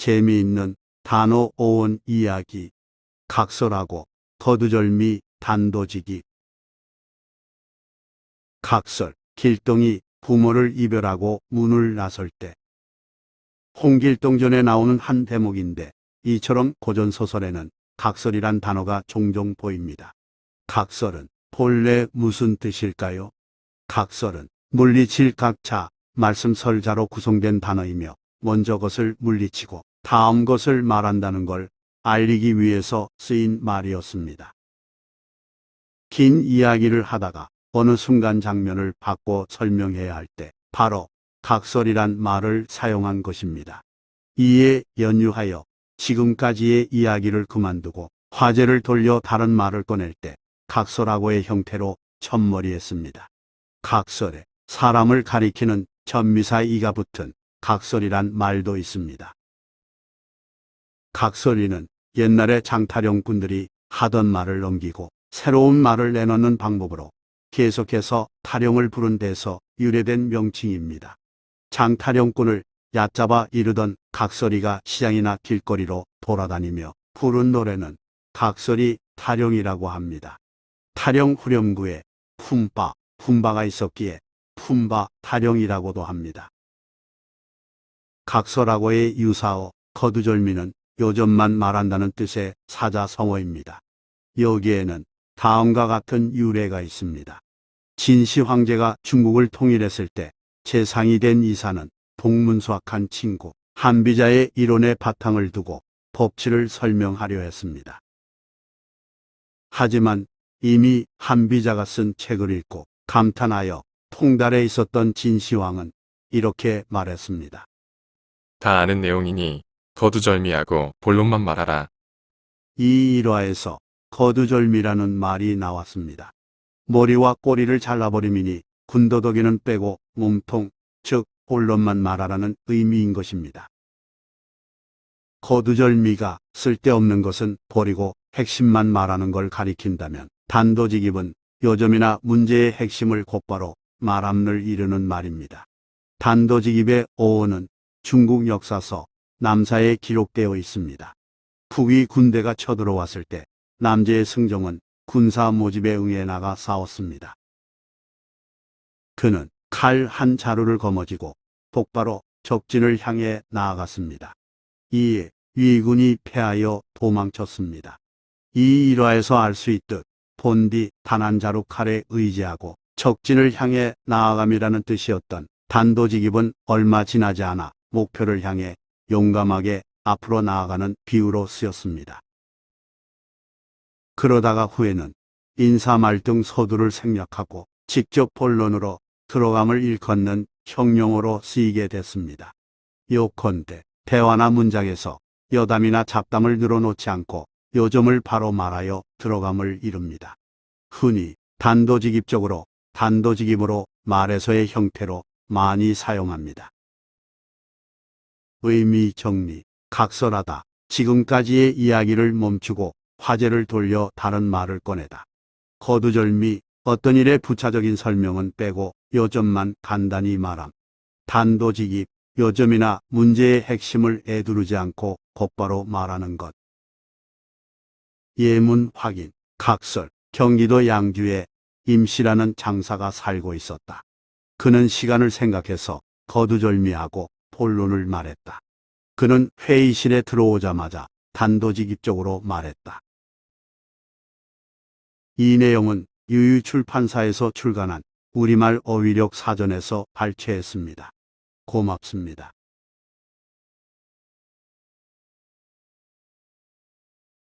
재미있는 단어 오원 이야기, 각설하고 거두절미 단도직입. 각설, 길동이 부모를 이별하고 문을 나설 때. 홍길동 전에 나오는 한 대목인데 이처럼 고전 소설에는 각설이란 단어가 종종 보입니다. 각설은 본래 무슨 뜻일까요? 각설은 물리칠 각자, 말씀설자로 구성된 단어이며 먼저 것을 물리치고 다음 것을 말한다는 걸 알리기 위해서 쓰인 말이었습니다. 긴 이야기를 하다가 어느 순간 장면을 바꿔 설명해야 할 때 바로 각설이란 말을 사용한 것입니다. 이에 연유하여 지금까지의 이야기를 그만두고 화제를 돌려 다른 말을 꺼낼 때 각설하고의 형태로 첫머리했습니다. 각설에 사람을 가리키는 전미사 이가 붙은 각설이란 말도 있습니다. 각설이는 옛날에 장타령꾼들이 하던 말을 넘기고 새로운 말을 내놓는 방법으로 계속해서 타령을 부른 데서 유래된 명칭입니다. 장타령꾼을 얕잡아 이르던 각설이가 시장이나 길거리로 돌아다니며 부른 노래는 각설이 타령이라고 합니다. 타령 후렴구에 품바, 품바가 있었기에 품바 타령이라고도 합니다. 각설하고의 유사어 거두절미는 요점만 말한다는 뜻의 사자성어입니다. 여기에는 다음과 같은 유래가 있습니다. 진시 황제가 중국을 통일했을 때 재상이 된 이사는 동문수학한 친구 한비자의 이론에 바탕을 두고 법치를 설명하려 했습니다. 하지만 이미 한비자가 쓴 책을 읽고 감탄하여 통달에 있었던 진시황은 이렇게 말했습니다. 다 아는 내용이니 거두절미하고 본론만 말하라. 이 일화에서 거두절미라는 말이 나왔습니다. 머리와 꼬리를 잘라버림이니 군더더기는 빼고 몸통, 즉 본론만 말하라는 의미인 것입니다. 거두절미가 쓸데없는 것은 버리고 핵심만 말하는 걸 가리킨다면 단도직입은 요점이나 문제의 핵심을 곧바로 말함을 이르는 말입니다. 단도직입의 어원은 중국 역사서 남사에 기록되어 있습니다. 북위 군대가 쳐들어왔을 때 남제의 승정은 군사 모집에 응해 나가 싸웠습니다. 그는 칼 한 자루를 거머쥐고 똑바로 적진을 향해 나아갔습니다. 이에 위군이 패하여 도망쳤습니다. 이 일화에서 알 수 있듯 본디 단 한 자루 칼에 의지하고 적진을 향해 나아감이라는 뜻이었던 단도직입은 얼마 지나지 않아 목표를 향해 용감하게 앞으로 나아가는 비유로 쓰였습니다. 그러다가 후에는 인사 말 등 서두를 생략하고 직접 본론으로 들어감을 일컫는 형용어로 쓰이게 됐습니다. 요컨대 대화나 문장에서 여담이나 잡담을 늘어놓지 않고 요점을 바로 말하여 들어감을 이룹니다. 흔히 단도직입적으로 단도직입으로 말에서의 형태로 많이 사용합니다. 의미 정리, 각설하다. 지금까지의 이야기를 멈추고 화제를 돌려 다른 말을 꺼내다. 거두절미, 어떤 일의 부차적인 설명은 빼고 요점만 간단히 말함. 단도직입, 요점이나 문제의 핵심을 애두르지 않고 곧바로 말하는 것. 예문 확인, 각설, 경기도 양주에 임씨라는 장사가 살고 있었다. 그는 시간을 생각해서 거두절미하고 본론을 말했다. 그는 회의실에 들어오자마자 단도직입적으로 말했다. 이 내용은 유유출판사에서 출간한 우리말 어휘력 사전에서 발췌했습니다. 고맙습니다.